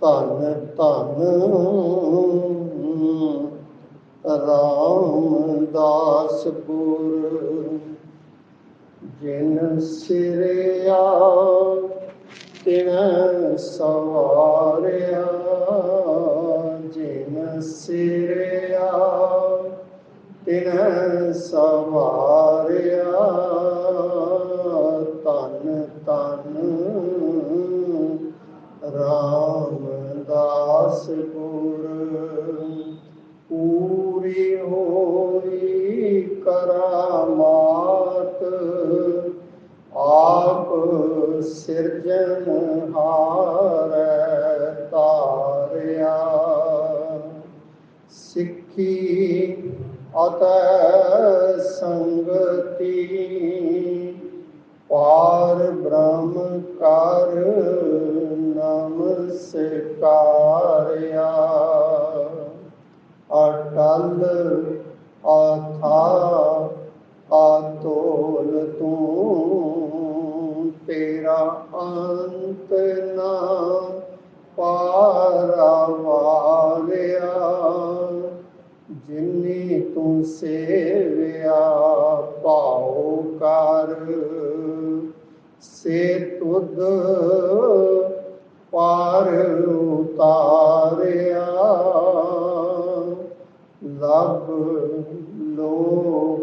ਧਨ ਧਨ। ਰਾਮਦਾਸ ਜਿਨ ਸਿਰਿਆ ਤਿਨ ਸਵਾਰਿਆ। ਜਿਨ ਸਿਰਿਆ ਤਿਨ ਸਵਾਰਿਆ। ਰਾਮਦਾਸ ਨਮਸਕਾਰਿਆ ਅਟਲ ਪਾਰ ਉਤਾਰਿਆ। ਲਭ ਲੋਭ,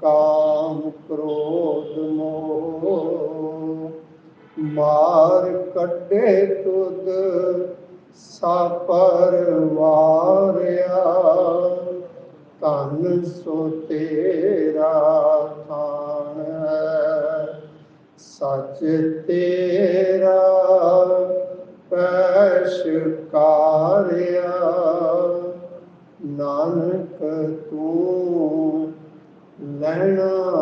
ਕਾਮ ਕ੍ਰੋਧ ਮੋਹ। ਮਾਰ ਕੱਢੇ ਤੁਧ, ਸਾਪਰ ਵਾਰਿਆ। ਧਨ ਸੋ ਤੇਰਾ ਥਾਨ ਸੱਚ ਤੇਰਾ ਪੈਸ਼ ਨਾਨਕ ਤੂੰ ਲੈਣਾ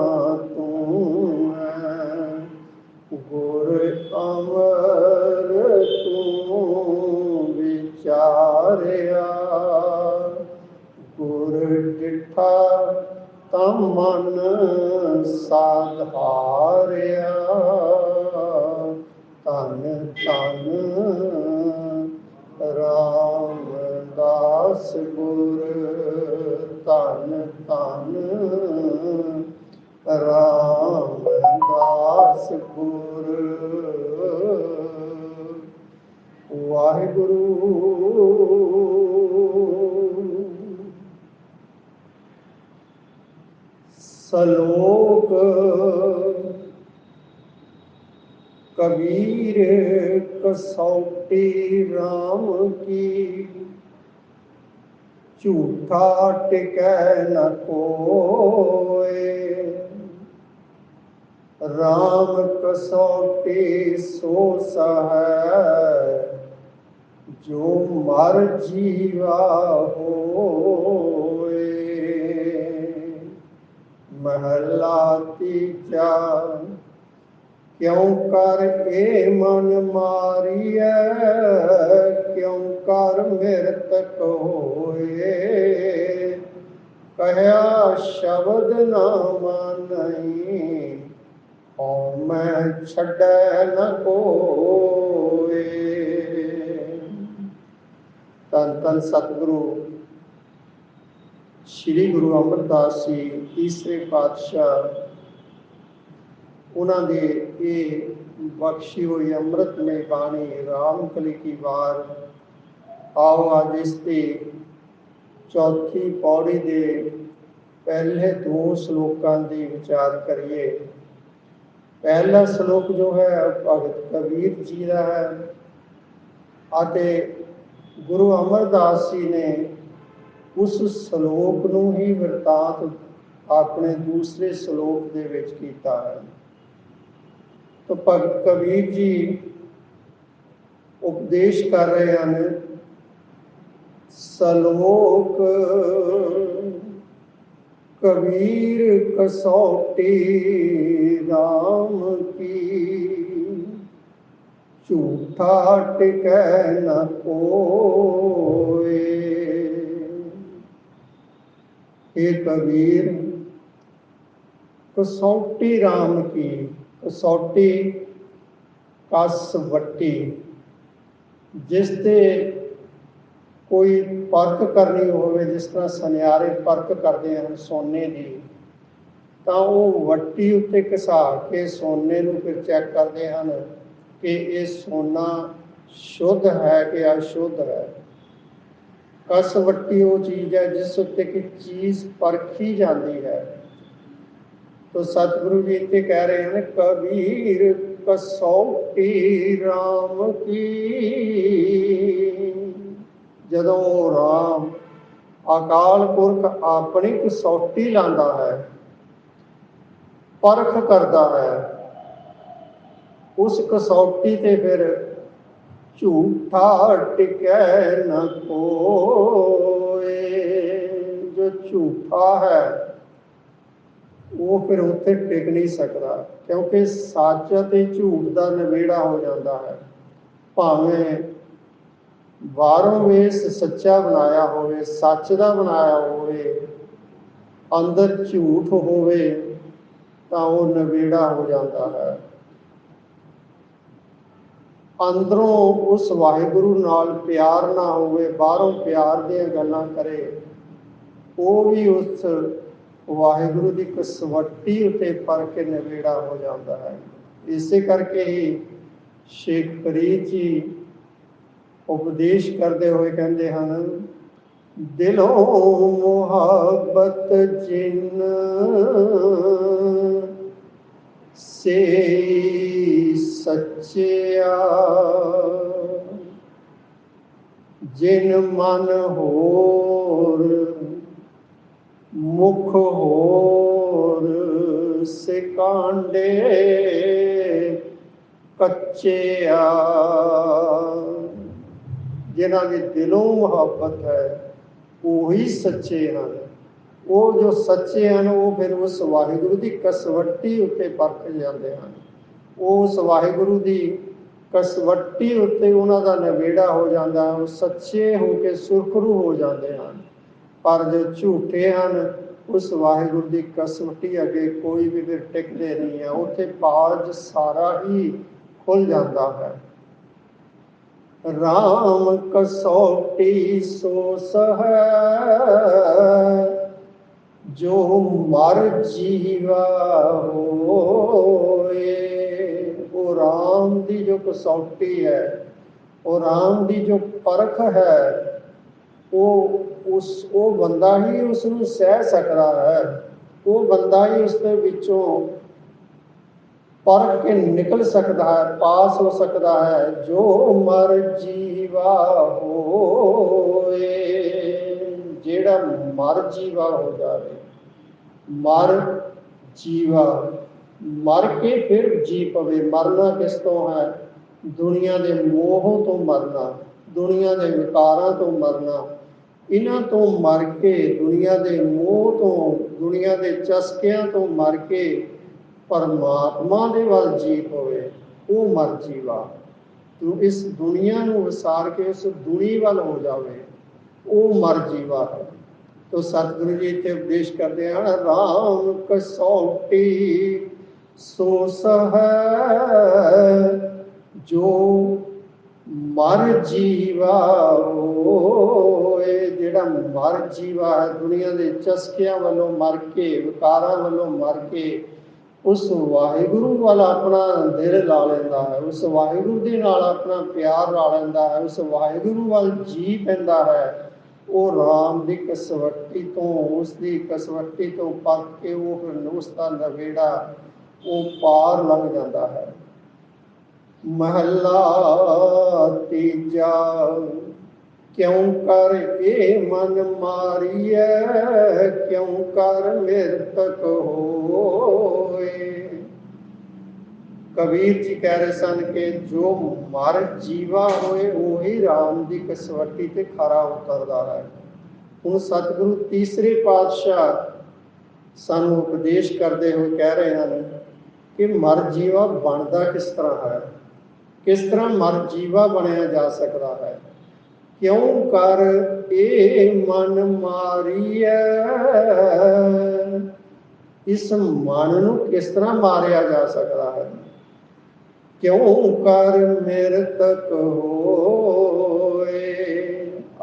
ਤਨ ਰਾਮਦਾਸ ਗੁਰ ਤਨ ਤਨ ਰਾਮਦਾਸ ਗੁਰ। ਵਾਹਿਗੁਰੂ ਸਲੋਕ ਕਬੀਰ ਕਸੌਟੀ RAM ਕੀ ਝੂਠਾ ਟਿਕੈ ਨ ਕੋਏ RAM ਕਸੌਟੀ ਸੋ ਸਹੈ ਜੋ ਮਰ ਜੀਵਾ ਹੋਏ ਮਹਲਾ ਤੀਜਾ ਕਿਉਂ ਕਰ ਇਹ ਮਨ ਮਾਰੀਐ? ਕਿਉਂ ਕਰ ਮਿਰਤਕ ਹੋਏ ਕਹਿਆ ਸ਼ਬਦ ਨਾ ਮਾਨਈ ਓ ਮੈਂ ਛੱਡੈ ਨ ਕੋਏ। ਤਨ ਤਨ ਸਤਿਗੁਰੂ। ਸ੍ਰੀ ਗੁਰੂ ਅਮਰਦਾਸ ਜੀ, ਤੀਸਰੇ ਪਾਤਸ਼ਾਹ ਉਹਨਾਂ ਦੇ ਇਹ ਬਖਸ਼ੀ ਹੋਈ ਅੰਮ੍ਰਿਤ ਅੰਮ੍ਰਿਤਮਈ ਬਾਣੀ ਰਾਮ ਕਲੀ ਕੀ ਵਾਰ। ਆਓ ਅੱਜ ਇਸ ਤੇ ਚੌਥੀ ਪੌੜੀ ਦੇ ਪਹਿਲੇ ਦੋ ਸ਼ਲੋਕਾਂ ਦੀ ਵਿਚਾਰ ਕਰੀਏ। ਪਹਿਲਾ ਸ਼ਲੋਕ ਜੋ ਹੈ ਭਗਤ ਕਬੀਰ ਜੀ ਦਾ ਹੈ ਅਤੇ ਗੁਰੂ ਅਮਰਦਾਸ ਜੀ ਨੇ ਉਸ ਸ਼ਲੋਕ ਨੂੰ ਹੀ ਵਰਤਾਂਤ ਆਪਣੇ ਦੂਸਰੇ ਸ਼ਲੋਕ ਦੇ ਵਿੱਚ ਕੀਤਾ ਹੈ। ਤਾਂ ਭਗਤ ਕਬੀਰ ਜੀ ਉਪਦੇਸ਼ ਕਰ ਰਹੇ ਹਨ ਸ਼ਲੋਕ ਕਬੀਰ ਕਸੌਟੀ RAM ਕੀ ਝੂਠਾ ਟਿਕੈ ਨ ਕੋਏ ਇਹ ਕਬੀਰ ਕਸੌਟੀ RAM ਕੀ ਕਸੌਟੀ, ਕਸਵੱਟੀ, ਜਿਸ ਤੇ ਕੋਈ ਪਰਖ ਕਰਨੀ ਹੋਵੇ, ਜਿਸ ਤਰ੍ਹਾਂ ਸੁਨਿਆਰੇ ਪਰਖ ਕਰਦੇ ਹਨ ਸੋਨੇ ਦੀ, ਤਾਂ ਉਹ ਵੱਟੀ ਉੱਤੇ ਘਸਾ ਕੇ ਸੋਨੇ ਨੂੰ ਫਿਰ ਚੈੱਕ ਕਰਦੇ ਹਨ ਕਿ ਇਹ ਸੋਨਾ ਸ਼ੁੱਧ ਹੈ ਕਿ ਅਸ਼ੁੱਧ ਹੈ। ਕਸਵੱਟੀ ਉਹ ਚੀਜ਼ ਹੈ ਜਿਸ ਉੱਤੇ ਕਿ ਚੀਜ਼ ਪਰਖੀ ਜਾਂਦੀ ਹੈ। ਤੋ ਸਤਿਗੁਰੂ ਜੀ ਇੱਥੇ ਕਹਿ ਰਹੇ ਹਨ, ਕਬੀਰ ਕਸੌਟੀ RAM ਕੀ? ਜਦੋਂ RAM ਅਕਾਲ ਪੁਰਖ ਆਪਣੀ ਕਸੌਟੀ ਲਾਂਦਾ ਹੈ, ਪਰਖ ਕਰਦਾ ਹੈ, ਉਸ ਕਸੌਟੀ ਤੇ ਫਿਰ ਝੂਠਾ ਟਿਕੈ ਨ ਕੋਏ। ਜੋ ਝੂਠਾ ਹੈ ਉਹ ਫਿਰ ਉੱਥੇ ਟਿਕ ਨਹੀਂ ਸਕਦਾ, ਕਿਉਂਕਿ ਸੱਚ ਅਤੇ ਝੂਠ ਦਾ ਨਵੇੜਾ ਹੋ ਜਾਂਦਾ ਹੈ। ਭਾਵੇਂ ਬਾਹਰੋਂ ਵੇਸ ਸੱਚਾ ਬਣਾਇਆ ਹੋਵੇ, ਸੱਚ ਦਾ ਬਣਾਇਆ ਹੋਵੇ, ਅੰਦਰ ਝੂਠ ਹੋਵੇ, ਤਾਂ ਉਹ ਨਵੇੜਾ ਹੋ ਜਾਂਦਾ ਹੈ। ਅੰਦਰੋਂ ਉਸ ਵਾਹਿਗੁਰੂ ਨਾਲ ਪਿਆਰ ਨਾ ਹੋਵੇ, ਬਾਹਰੋਂ ਪਿਆਰ ਦੀਆਂ ਗੱਲਾਂ ਕਰੇ, ਉਹ ਵੀ ਉਸ ਵਾਹਿਗੁਰੂ ਦੀ ਕਸਵੱਟੀ ਉਤੇ ਪਰ ਕੇ ਨਵੇੜਾ ਹੋ ਜਾਂਦਾ ਹੈ। ਇਸੇ ਕਰਕੇ ਹੀ ਸ਼ੇਖ ਫਰੀਦ ਜੀ ਉਪਦੇਸ਼ ਕਰਦੇ ਹੋਏ ਕਹਿੰਦੇ ਹਨ, ਦਿਲੋਂ ਮੁਹੱਬਤ ਜਿਨ ਸੇ ਸੱਚਿਆ, ਜਿਨ ਮਨ ਹੋਰ ਮੁਖ ਹੋਰ ਸਿਕਾਂਡੇ ਕੱਚਿਆ ਜਿਨ੍ਹਾਂ ਦੇ ਦਿਲੋਂ ਮੁਹੱਬਤ ਹੈ, ਉਹੀ ਸੱਚੇ ਹਨ। ਉਹ ਜੋ ਸੱਚੇ ਹਨ, ਉਹ ਫਿਰ ਉਸ ਵਾਹਿਗੁਰੂ ਦੀ ਕਸਵੱਟੀ ਉੱਤੇ ਪਰਖ ਜਾਂਦੇ ਹਨ। ਉਹ ਉਸ ਵਾਹਿਗੁਰੂ ਦੀ ਕਸਵੱਟੀ ਉੱਤੇ ਉਹਨਾਂ ਦਾ ਨਵੇੜਾ ਹੋ ਜਾਂਦਾ ਹੈ ਉਹ ਸੱਚੇ ਹੋ ਕੇ ਸੁਰਖਰੂ ਹੋ ਜਾਂਦੇ ਹਨ। ਪਰ ਜੋ ਝੂਠੇ ਹਨ, ਉਸ ਵਾਹਿਗੁਰੂ ਦੀ ਕਸਵੱਟੀ ਅੱਗੇ ਕੋਈ ਵੀ ਫਿਰ ਟਿਕਦੇ ਨਹੀਂ ਹੈ ਉੱਥੇ ਪਾਜ ਸਾਰਾ ਹੀ ਖੁੱਲ ਜਾਂਦਾ ਹੈ। ਰਾਮ ਕਸੌਟੀ ਸੋ ਸਹੈ, ਜੋ ਮਰ ਜੀਵਾ ਹੋਏ। ਉਹ ਰਾਮ ਦੀ ਜੋ ਕਸੌਟੀ ਹੈ, ਉਹ ਰਾਮ ਦੀ ਜੋ ਪਰਖ ਹੈ ਉਹ ਉਸ, ਉਹ ਬੰਦਾ ਹੀ ਉਸ ਨੂੰ ਸਹਿ ਸਕਦਾ ਹੈ। ਉਹ ਬੰਦਾ ਹੀ ਉਸ ਦੇ ਵਿੱਚੋਂ ਪਰਖ ਕੇ ਨਿਕਲ ਸਕਦਾ ਹੈ, ਪਾਸ ਹੋ ਸਕਦਾ ਹੈ। ਜੋ ਮਰ ਜੀਵਾ ਹੋਏ, ਜਿਹੜਾ ਮਰ ਜੀਵਾ ਹੋ ਜਾਵੇ, ਮਰ ਜੀਵਾ, ਮਰ ਕੇ ਫਿਰ ਜੀ ਪਵੇ। ਮਰਨਾ ਕਿਸ ਤੋਂ ਹੈ? ਦੁਨੀਆ ਦੇ ਮੋਹ ਤੋਂ ਮਰਨਾ, ਦੁਨੀਆ ਦੇ ਵਿਕਾਰਾਂ ਤੋਂ ਮਰਨਾ। ਇਹਨਾਂ ਤੋਂ ਮਰ ਕੇ ਦੁਨੀਆ ਦੇ ਮੋਹ ਤੋਂ, ਦੁਨੀਆ ਦੇ ਚਸਕਿਆਂ ਤੋਂ ਮਰ ਕੇ ਪਰਮਾਤਮਾ ਦੇ ਵੱਲ ਜੀ ਹੋਵੇ ਉਹ ਮਰ ਜੀਵਾ। ਤੂੰ ਇਸ ਦੁਨੀਆ ਨੂੰ ਵਿਸਾਰ ਕੇ ਉਸ ਦੁਨੀ ਵੱਲ ਹੋ ਜਾਵੇ, ਉਹ ਮਰ ਜੀਵਾ ਹੈ। ਤੋ ਸਤਿਗੁਰੂ ਜੀ ਇੱਥੇ ਉਪਦੇਸ਼ ਕਰਦੇ ਹਨ, ਰਾਮ ਕਸੌਟੀ ਸੋ ਸਹੈ, ਜੋ ਮਰ ਜੀਵਾ ਹੋਏ, ਜਿਹੜਾ ਮਰ ਜੀਵਾ ਹੈ ਦੁਨੀਆ ਦੇ ਚਸਕਿਆਂ ਵੱਲੋਂ ਮਰ ਕੇ, ਵਿਕਾਰਾਂ ਵੱਲੋਂ ਮਰ ਕੇ, ਉਸ ਵਾਹਿਗੁਰੂ ਵੱਲ ਆਪਣਾ ਦਿਲ ਲਾ ਲੈਂਦਾ ਹੈ, ਉਸ ਵਾਹਿਗੁਰੂ ਦੇ ਨਾਲ ਆਪਣਾ ਪਿਆਰ ਲਾ ਲੈਂਦਾ ਹੈ, ਉਸ ਵਾਹਿਗੁਰੂ ਵੱਲ ਜੀ ਪੈਂਦਾ ਹੈ, ਉਹ ਰਾਮ ਦੀ ਕਸਵੱਟੀ ਤੋਂ, ਉਸ ਦੀ ਕਸਵੱਟੀ ਤੋਂ ਪੱਕ ਕੇ ਉਹ ਫਿਰ ਉਸ ਦਾ ਨਵੇੜਾ ਉਹ ਪਾਰ ਲੰਘ ਜਾਂਦਾ ਹੈ। ਮਹੱਲਾ ਤੀਜਾ। ਕਿਉਂ ਕਰ ਇਹ ਮਨ ਮਾਰੀਐ? ਕਿਉਂ ਕਰ ਮਿਰਤਕ ਹੋਏ? ਕਬੀਰ ਜੀ ਕਹਿ ਰਹੇ ਸਨ ਕਿ ਜੋ ਮਰ ਜੀਵਾ ਹੋਏ, ਉਹੀ ਰਾਮ ਦੀ ਕਸਵੱਟੀ ਤੇ ਖਰਾ ਉਤਰਦਾ ਹੈ। ਹੁਣ ਸਤਿਗੁਰੂ ਤੀਸਰੇ ਪਾਤਸ਼ਾਹ ਸਾਨੂੰ ਉਪਦੇਸ਼ ਕਰਦੇ ਹੋਏ ਕਹਿ ਰਹੇ ਹਨ ਕਿ ਮਰ ਜੀਵਾ ਬਣਦਾ ਕਿਸ ਤਰ੍ਹਾਂ ਹੈ? ਕਿਸ ਤਰ੍ਹਾਂ ਮਰ ਜੀਵਾ ਬਣਿਆ ਜਾ ਸਕਦਾ ਹੈ? ਕਿਉਂ ਕਰ ਇਹ ਮਨ ਮਾਰੀਐ? ਇਸ ਮਨ ਨੂੰ ਕਿਸ ਤਰ੍ਹਾਂ ਮਾਰਿਆ ਜਾ ਸਕਦਾ ਹੈ? ਕਿਉਂ ਕਰ ਮਿਰਤਕ ਹੋ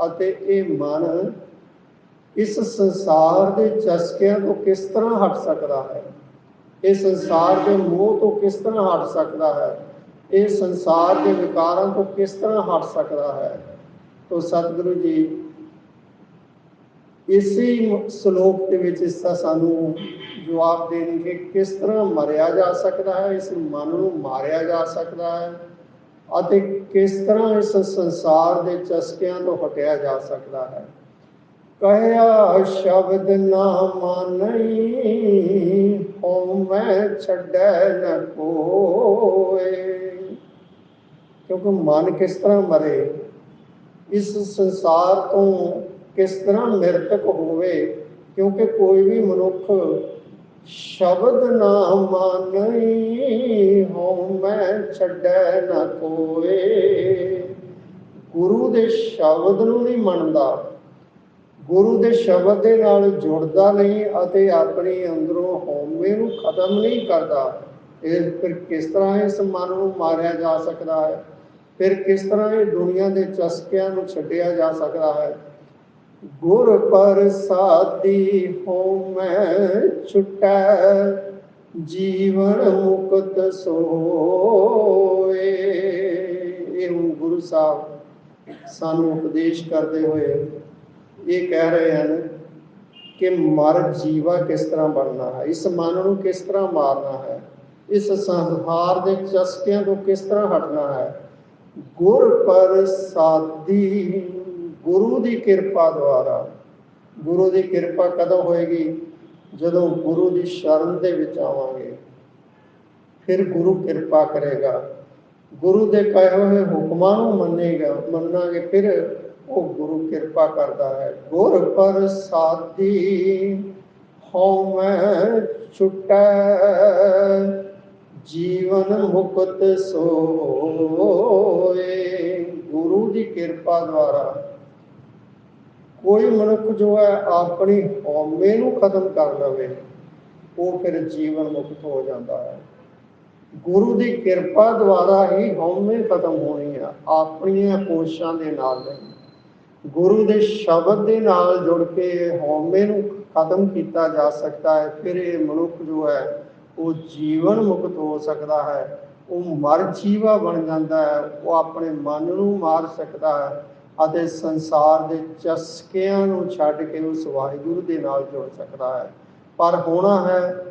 ਅਤੇ ਇਹ ਮਨ ਇਸ ਸੰਸਾਰ ਦੇ ਚਸਕਿਆਂ ਤੋਂ ਕਿਸ ਤਰ੍ਹਾਂ ਹਟ ਸਕਦਾ ਹੈ? ਇਹ ਸੰਸਾਰ ਦੇ ਮੋਹ ਤੋਂ ਕਿਸ ਤਰ੍ਹਾਂ ਹਟ ਸਕਦਾ ਹੈ? ਇਹ ਸੰਸਾਰ ਦੇ ਵਿਕਾਰਾਂ ਤੋਂ ਕਿਸ ਤਰ੍ਹਾਂ ਹਟ ਸਕਦਾ ਹੈ? ਤੋਂ ਸਤਿਗੁਰੂ ਜੀ, ਇਸੇ ਸ਼ਲੋਕ ਦੇ ਵਿੱਚ ਇਸ ਦਾ ਸਾਨੂੰ ਜਵਾਬ ਦੇਣਗੇ ਕਿਸ ਤਰ੍ਹਾਂ ਮਰਿਆ ਜਾ ਸਕਦਾ ਹੈ, ਇਸ ਮਨ ਨੂੰ ਮਾਰਿਆ ਜਾ ਸਕਦਾ ਹੈ ਅਤੇ ਕਿਸ ਤਰ੍ਹਾਂ ਇਸ ਸੰਸਾਰ ਦੇ ਚਸਕਿਆਂ ਤੋਂ ਹਟਿਆ ਜਾ ਸਕਦਾ ਹੈ। ਕਹਿਆ ਸ਼ਬਦ ਨਾ ਮਾਨਈ ਹੋ ਮੈਂ ਛੱਡੈ ਨ ਕੋਏ। ਕਿਉਂਕਿ ਮਨ ਕਿਸ ਤਰ੍ਹਾਂ ਮਰੇ, ਇਸ ਸੰਸਾਰ ਤੋਂ ਕਿਸ ਤਰ੍ਹਾਂ ਮਰਤਕ ਹੋਵੇ, ਕਿਉਂਕਿ ਕੋਈ ਵੀ ਮਨੁੱਖ ਸ਼ਬਦ ਨਾ ਮਾਨਈ ਹੋ ਮੈਂ ਛੱਡੈ ਨਾ ਕੋਏ। ਗੁਰੂ ਦੇ ਸ਼ਬਦ ਨੂੰ ਨਹੀਂ ਮੰਨਦਾ। ਗੁਰੂ ਦੇ ਸ਼ਬਦ ਦੇ ਨਾਲ ਜੁੜਦਾ ਨਹੀਂ ਅਤੇ ਆਪਣੀ ਅੰਦਰੋਂ ਹਉਮੈ ਨੂੰ ਖਤਮ ਨਹੀਂ ਕਰਦਾ। ਇਹ ਫਿਰ ਕਿਸ ਤਰ੍ਹਾਂ ਇਸ ਮਨ ਨੂੰ ਮਾਰਿਆ ਜਾ ਸਕਦਾ ਹੈ? ਫਿਰ ਕਿਸ ਤਰ੍ਹਾਂ ਇਹ ਦੁਨੀਆ ਦੇ ਚਸਕਿਆਂ ਨੂੰ ਛੱਡਿਆ ਜਾ ਸਕਦਾ ਹੈ? ਗੁਰ ਪ੍ਰਸਾਦੀ ਹਉਮੈ ਛੁਟੈ, ਜੀਵਨ ਮੁਕਤ ਸੋਏ। ਇਹ ਗੁਰੂ ਸਾਹਿਬ ਸਾਨੂੰ ਉਪਦੇਸ਼ ਕਰਦੇ ਹੋਏ ਇਹ ਕਹਿ ਰਹੇ ਹਨ ਕਿ ਮਰ ਜੀਵਾ ਕਿਸ ਤਰ੍ਹਾਂ ਬਣਨਾ ਹੈ? ਇਸ ਮਨ ਨੂੰ ਕਿਸ ਤਰ੍ਹਾਂ ਮਾਰਨਾ ਹੈ? ਇਸ ਸੰਸਾਰ ਦੇ ਚਸਕਿਆਂ ਤੋਂ ਕਿਸ ਤਰ੍ਹਾਂ ਹਟਣਾ ਹੈ? ਗੁਰ ਪ੍ਰਸਾਦੀ, ਗੁਰੂ ਦੀ ਕਿਰਪਾ ਦੁਆਰਾ। ਗੁਰੂ ਦੀ ਕਿਰਪਾ ਕਦੋਂ ਹੋਏਗੀ? ਜਦੋਂ ਗੁਰੂ ਦੀ ਸ਼ਰਨ ਦੇ ਵਿੱਚ ਆਵਾਂਗੇ। ਫਿਰ ਗੁਰੂ ਕਿਰਪਾ ਕਰੇਗਾ। ਗੁਰੂ ਦੇ ਕਹੇ ਹੋਏ ਹੁਕਮਾਂ ਨੂੰ ਮੰਨੇਗਾ, ਮੰਨਾਂਗੇ, ਫਿਰ ਉਹ ਗੁਰੂ ਕਿਰਪਾ ਕਰਦਾ ਹੈ। ਗੁਰ ਪ੍ਰਸਾਦੀ ਹਉ ਮੈਂ ਛੁਟੈ। ਜੀਵਨ ਮੁਕਤ ਸੋਏ। ਗੁਰੂ ਦੀ ਕਿਰਪਾ ਦੁਆਰਾ ਕੋਈ ਮਨੁੱਖ ਜੋ ਹੈ ਆਪਣੀ ਹਉਮੈ ਨੂੰ ਖਤਮ ਕਰ ਲਵੇ, ਉਹ ਫਿਰ ਜੀਵਨ ਮੁਕਤ ਹੋ ਜਾਂਦਾ ਹੈ। ਗੁਰੂ ਦੀ ਕਿਰਪਾ ਦੁਆਰਾ ਹੀ ਹਉਮੈ ਖਤਮ ਹੋਣੀ ਹੈ ਆਪਣੀਆਂ ਕੋਸ਼ਿਸ਼ਾਂ ਦੇ ਨਾਲ ਨਹੀਂ। ਗੁਰੂ ਦੇ ਸ਼ਬਦ ਦੇ ਨਾਲ ਜੁੜ ਕੇ ਹਉਮੈ ਨੂੰ ਖਤਮ ਕੀਤਾ ਜਾ ਸਕਦਾ ਹੈ, ਫਿਰ ਇਹ ਮਨੁੱਖ ਜੋ ਹੈ ਉਹ ਜੀਵਨ ਮੁਕਤ ਹੋ ਸਕਦਾ ਹੈ, ਉਹ ਮਰ ਜੀਵਾ ਬਣ ਜਾਂਦਾ ਹੈ, ਉਹ ਆਪਣੇ ਮਨ ਨੂੰ ਮਾਰ ਸਕਦਾ ਹੈ ਅਤੇ ਸੰਸਾਰ ਦੇ ਚਸਕਿਆਂ ਨੂੰ ਛੱਡ ਕੇ ਉਸ ਵਾਹਿਗੁਰੂ ਦੇ ਨਾਲ ਜੁੜ ਸਕਦਾ ਹੈ। ਪਰ ਹੋਣਾ ਹੈ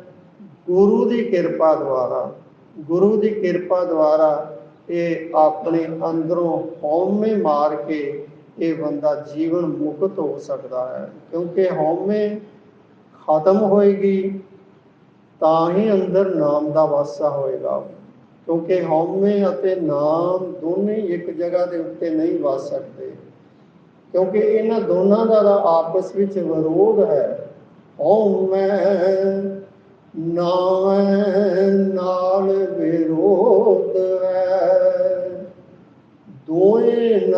ਗੁਰੂ ਦੀ ਕਿਰਪਾ ਦੁਆਰਾ। ਗੁਰੂ ਦੀ ਕਿਰਪਾ ਦੁਆਰਾ ਇਹ ਆਪਣੇ ਅੰਦਰੋਂ ਹਉਮੈ ਮਾਰ ਕੇ ਇਹ ਬੰਦਾ ਜੀਵਨ ਮੁਕਤ ਹੋ ਸਕਦਾ ਹੈ। ਕਿਉਂਕਿ ਹਉਮੈ ਖਤਮ ਹੋਏਗੀ ਤਾਂ ਹੀ ਅੰਦਰ ਨਾਮ ਦਾ ਵਾਸਾ ਹੋਏਗਾ। ਕਿਉਂਕਿ ਹਉਮੈ ਅਤੇ ਨਾਮ ਦੋਨੇ ਇੱਕ ਜਗ੍ਹਾ ਦੇ ਉੱਤੇ ਨਹੀਂ ਵਸ ਸਕਦੇ। ਕਿਉਂਕਿ ਇਹਨਾਂ ਦੋਨਾਂ ਦਾ ਆਪਸ ਵਿੱਚ ਵਿਰੋਧ ਹੈ। ਹਉਮੈ ਨਾਮ ਨਾਲ ਵਿਰੋਧ ਹੈ। ਦੋਏ ਨ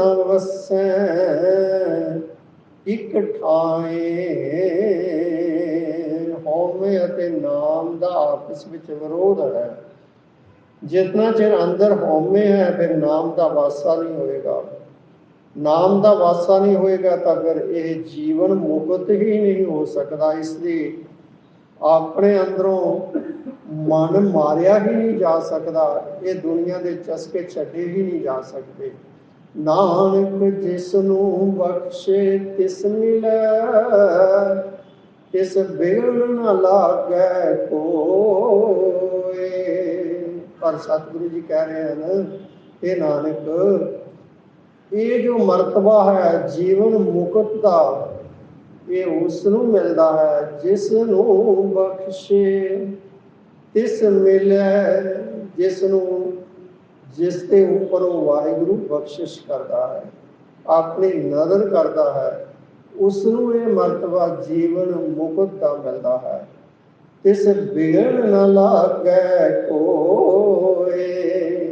ਇਕ ਠਾਏ ਹਉਮੈ ਅਤੇ ਨਾਮ ਦਾ ਆਪਸ ਵਿੱਚ ਵਿਰੋਧ ਹੈ। ਜਿਤਨਾ ਚਿਰ ਅੰਦਰ ਹਉਮੈ ਹੈ, ਫਿਰ ਨਾਮ ਦਾ ਵਾਸਾ ਨਹੀਂ ਹੋਏਗਾ। ਨਾਮ ਦਾ ਵਾਸਾ ਨਹੀਂ ਹੋਏਗਾ, ਤਾਂ ਫਿਰ ਇਹ ਜੀਵਨ ਮੁਕਤ ਹੀ ਨਹੀਂ ਹੋ ਸਕਦਾ। ਇਸ ਲਈ ਆਪਣੇ ਅੰਦਰੋਂ ਮਨ ਮਾਰਿਆ ਹੀ ਨਹੀਂ ਜਾ ਸਕਦਾ। ਇਹ ਦੁਨੀਆ ਦੇ ਚਸਕੇ ਛੱਡੇ ਹੀ ਨਹੀਂ ਜਾ ਸਕਦੇ। ਨਾਨਕ ਜਿਸ ਨੂੰ ਬਖਸ਼ੇ, ਤਿਸ ਮਿਲੈ। ਤਿਸ ਬਿਗੜ ਨ ਲਾਗੈ ਕੋਏ। ਪਰ ਸਤਿਗੁਰੂ ਜੀ ਕਹਿ ਰਹੇ ਹਨ ਇਹ ਨਾਨਕ, ਇਹ ਜੋ ਮਰਤਬਾ ਹੈ, ਜੀਵਨ ਮੁਕਤ ਦਾ, ਇਹ ਉਸ ਨੂੰ ਮਿਲਦਾ ਹੈ ਜਿਸ ਨੂੰ ਬਖਸ਼ੇ। ਤਿਸ ਮਿਲੈ ਜਿਸ ਨੂੰ ਜਿਸ ਦੇ ਉੱਪਰ ਉਹ ਵਾਹਿਗੁਰੂ ਬਖਸ਼ਿਸ਼ ਕਰਦਾ ਹੈ, ਆਪਣੀ ਨਜ਼ਰ ਕਰਦਾ ਹੈ। ਉਸ ਨੂੰ ਇਹ ਮਰਤਬਾ ਜੀਵਨ ਮੁਕਤ ਦਾ ਮਿਲਦਾ ਹੈ। ਤਿਸ ਬਿਗੜ ਨ ਲਾਗੈ ਕੋਏ,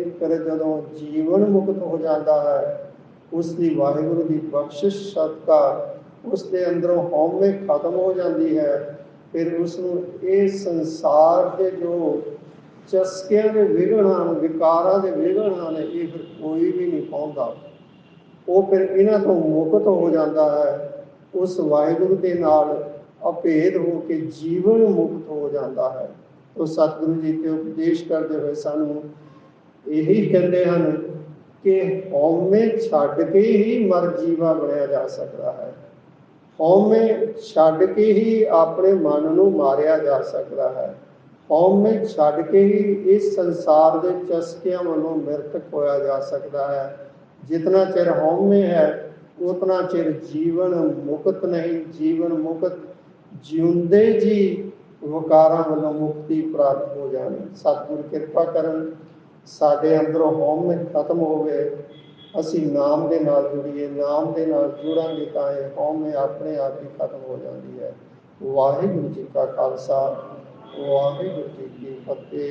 ਫਿਰ ਜਦੋਂ ਜੀਵਨ ਮੁਕਤ ਹੋ ਜਾਂਦਾ ਹੈ ਉਸ ਦੀ ਵਾਹਿਗੁਰੂ ਦੀ ਬਖਸ਼ਿਸ਼ ਸਦਕਾ ਉਸ ਦੇ ਅੰਦਰੋਂ ਹਉਮੈ ਖਤਮ ਹੋ ਜਾਂਦੀ ਹੈ। ਫਿਰ ਉਸ ਨੂੰ ਇਹ ਸੰਸਾਰ ਦੇ ਜੋ ਚਸਕਿਆਂ ਦੇ ਵਿਗਣ ਹਨ ਵਿਕਾਰਾਂ ਦੇ ਵਿਗਣ ਹਨ ਇਹ ਫਿਰ ਕੋਈ ਵੀ ਨਹੀਂ ਪਾਉਂਦਾ। ਉਹ ਫਿਰ ਇਹਨਾਂ ਤੋਂ ਮੁਕਤ ਹੋ ਜਾਂਦਾ ਹੈ। ਉਸ ਵਾਹਿਗੁਰੂ ਦੇ ਨਾਲ ਅਭੇਦ ਹੋ ਕੇ ਜੀਵਨ ਮੁਕਤ ਹੋ ਜਾਂਦਾ ਹੈ। ਉਹ ਸਤਿਗੁਰੂ ਜੀ ਤੇ ਉਪਦੇਸ਼ ਕਰਦੇ ਹੋਏ ਸਾਨੂੰ ਇਹੀ ਕਹਿੰਦੇ ਹਨ ਕਿ ਹਉਮੈ ਛੱਡ ਕੇ ਹੀ ਮਰ ਜੀਵਾ ਬਣਿਆ ਜਾ ਸਕਦਾ ਹੈ। ਹਉਮੈ ਛੱਡ ਕੇ ਹੀ ਆਪਣੇ ਮਨ ਨੂੰ ਮਾਰਿਆ ਜਾ ਸਕਦਾ ਹੈ। ਹਉਮੈ ਛੱਡ ਕੇ ਹੀ ਇਸ ਸੰਸਾਰ ਦੇ ਚਸਕਿਆਂ ਵੱਲੋਂ ਮਿਰਤਕ ਹੋਇਆ ਜਾ ਸਕਦਾ ਹੈ। ਜਿਤਨਾ ਚਿਰ ਹਉਮੈ ਹੈ ਉਤਨਾ ਚਿਰ ਜੀਵਨ ਮੁਕਤ ਨਹੀਂ, ਜੀਵਨ ਮੁਕਤ ਜਿਉਂਦੇ ਜੀ, ਵਿਕਾਰਾਂ ਵੱਲੋਂ ਮੁਕਤੀ ਪ੍ਰਾਪਤ ਹੋ ਜਾਣੀ ਸਤਿਗੁਰ ਕਿਰਪਾ ਕਰਨ, ਸਾਡੇ ਅੰਦਰੋਂ ਹਉਮੈ ਖਤਮ ਹੋਵੇ। ਅਸੀਂ ਨਾਮ ਦੇ ਨਾਲ ਜੁੜੀਏ, ਨਾਮ ਦੇ ਨਾਲ ਜੁੜਾਂਗੇ ਤਾਂ ਇਹ ਹਉਮੈ ਆਪਣੇ ਆਪ ਹੀ ਖਤਮ ਹੋ ਜਾਂਦੀ ਹੈ। ਵਾਹਿਗੁਰੂ ਜੀ ਕਾ ਖਾਲਸਾ, ਵਾਹਿਗੁਰੂ ਜੀ ਕੀ ਫਤਿਹ।